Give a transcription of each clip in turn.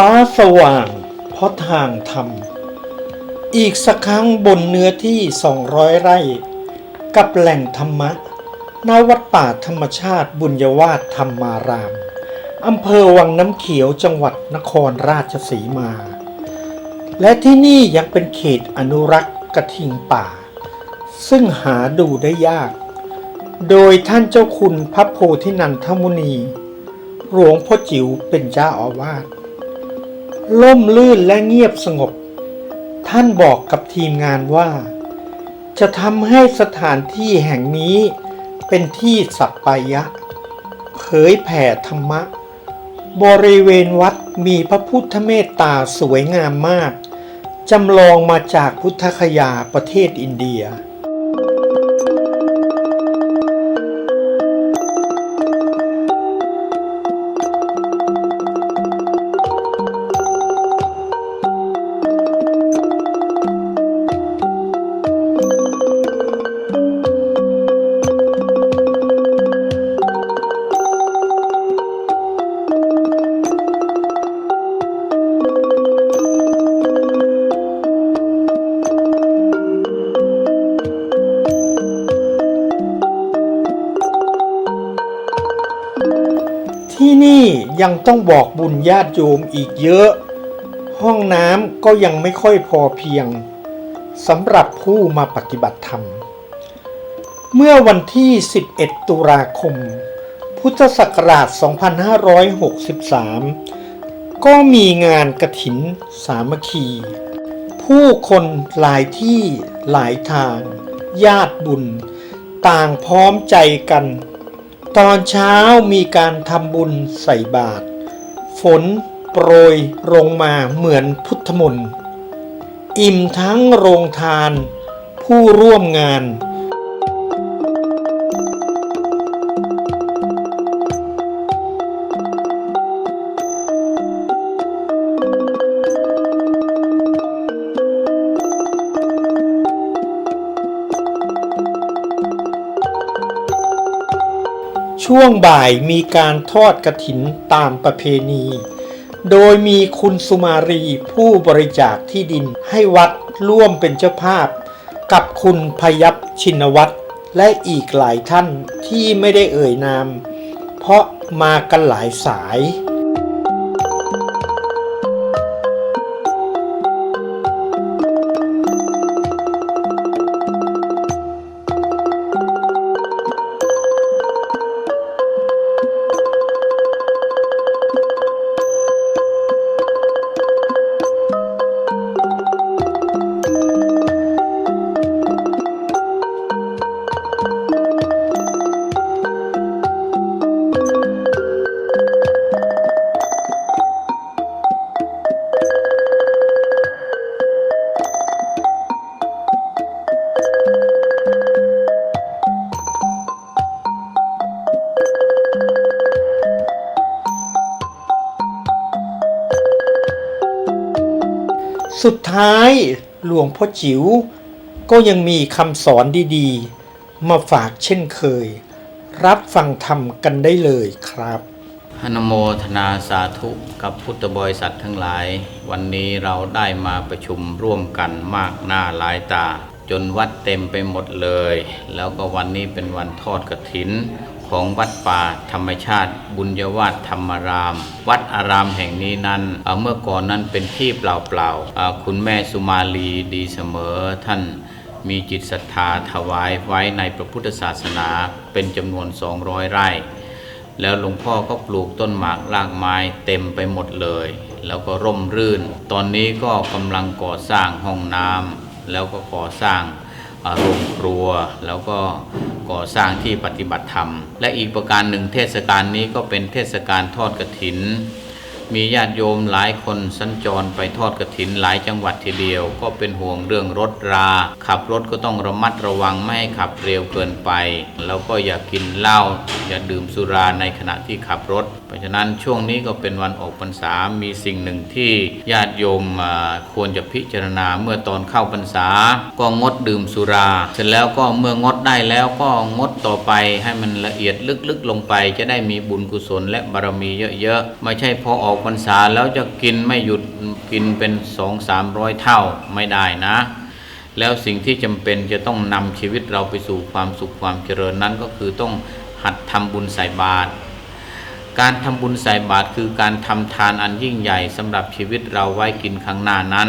ฟ้าสว่าง เพราะทางธรรม อีกสักครั้งบนเนื้อที่ 200 ไร่ กับแหล่งธรรมะณวัดป่าธรรมชาติบุญยวาสธรรมาราม อำเภอวังน้ำเขียวจังหวัดนครราชสีมา และที่นี่ยังเป็นเขตอนุรักษ์กระทิงป่า ซึ่งหาดูได้ยาก โดยท่านเจ้าคุณพระโพธินันทมุนี หลวงพ่อจิ๋วเป็นเจ้าอาวาส ล่มลื่นและเงียบสงบ ท่านบอกกับทีมงานว่า จะทำให้สถานที่แห่งนี้เป็นที่สัปปายะ เผยแผ่ธรรมะ บริเวณวัดมีพระพุทธเมตตาสวยงามมาก จำลองมาจากพุทธคยาประเทศอินเดีย ที่นี่ยังต้องบอกบุญญาติโยมอีกเยอะ ห้องน้ำก็ยังไม่ค่อยพอเพียงสำหรับผู้มาปฏิบัติธรรม เมื่อวันที่ 11 ตุลาคม พุทธศักราช 2563 ก็มีงานกระถินสามัคคี ผู้คนหลายที่หลายทาง ญาติบุญ ต่างพร้อมใจกัน ตอนเช้ามีการทำบุญใส่บาตรฝนโปรยลงมาเหมือนพุทธมนต์ อิ่มทั้งโรงทาน ผู้ร่วมงาน ช่วงบ่ายมีการทอดกระถินตามประเพณี โดยมีคุณสุมารีผู้บริจาคที่ดินให้วัดร่วมเป็นเจ้าภาพ กับคุณพยับชินวัตรและอีกหลายท่านที่ไม่ได้เอ่ยนาม เพราะมากันหลายสาย สุดท้ายหลวงพ่อจิ๋วก็ยังมีคำสอนดีๆ มาฝากเช่นเคย รับฟังธรรมกันได้เลยครับอนุโมทนาสาธุกับพุทธบริษัททั้งหลาย วันนี้เราได้มาประชุมร่วมกันมากหน้าหลายตา จนวัดเต็มไปหมดเลย แล้วก็วันนี้เป็นวันทอดกฐิน ของวัดป่าธรรมชาติ บุญยวาสธรรมาราม วัดอารามแห่งนี้นั้นเอ่อเมื่อก่อนนั้นเป็นที่เปล่าๆอ่าคุณแม่สุมาลีดีเสมอท่านมีจิตศรัทธาถวายไว้ในพระพุทธศาสนาเป็นจำนวน 200 ไร่ แล้วหลวงพ่อก็ปลูกต้นหมากรากไม้เต็มไปหมดเลย แล้วก็ร่มรื่น ตอนนี้ก็กำลังก่อสร้างห้องน้ำแล้วก็ก่อสร้างโรงครัว แล้วก็ ก่อสร้างที่ปฏิบัติธรรม และอีกประการหนึ่งเทศกาลนี้ก็เป็นเทศกาลทอดกรถิน มีญาติโยมหลายคนสัญจรไปทอดกระถินหลายจังหวัดทีเดียว ก็เป็นห่วงเรื่องรถรา ขับรถก็ต้องระมัดระวังไม่ให้ขับเร็วเกินไป แล้วก็อย่ากินเหล้าอย่าดื่มสุราในขณะที่ขับรถ เพราะฉะนั้นช่วงนี้ก็เป็นวันออกพรรษามีสิ่งหนึ่งที่ญาติโยมควรจะพิจารณาเมื่อตอนเข้าพรรษา ก็งดดื่มสุรา เสร็จแล้วก็เมื่องดได้แล้วก็งดต่อไปให้มันละเอียดลึกๆลงไป จะได้มีบุญกุศลและบารมีเยอะๆไม่ใช่พอออกอกพรรษาแล้วจะกินไม่หยุดกินเป็นสองสามร้อยเท่าไม่ได้นะ แล้วสิ่งที่จำเป็นจะต้องนำชีวิตเราไปสู่ความสุขความเจริญนั้นก็คือต้องหัดทำบุญใส่บาตรการทำบุญใส่บาตรคือการทำทานอันยิ่งใหญ่สำหรับชีวิตเราไว้กินข้างหน้านั้น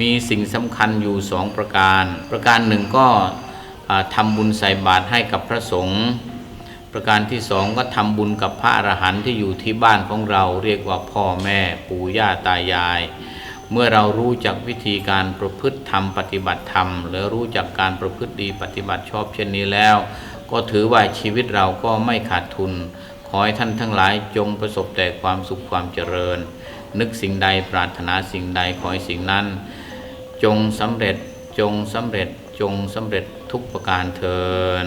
มีสิ่งสำคัญอยู่สองประการ ประการหนึ่งก็อ่าทำบุญใส่บาตรให้กับพระสงฆ์ ประการที่สองก็ทำบุญกับพระอรหันต์ที่อยู่ที่บ้านของเราเรียกว่าพ่อแม่ปู่ย่าตายาย เมื่อเรารู้จักวิธีการประพฤติธรรมปฏิบัติธรรมและรู้จักการประพฤติดีปฏิบัติชอบเช่นนี้แล้ว ก็ถือว่าชีวิตเราก็ไม่ขาดทุน ขอให้ท่านทั้งหลายจงประสบแต่ความสุขความเจริญ นึกสิ่งใดปรารถนาสิ่งใดขอให้สิ่งนั้น จงสำเร็จจงสำเร็จจงสำเร็จทุกประการเทิน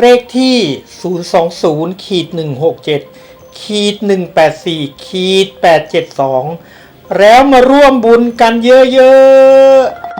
เลขที่ 020ขีด167ขีด184ขีด872 แล้วมาร่วมบุญกันเยอะๆ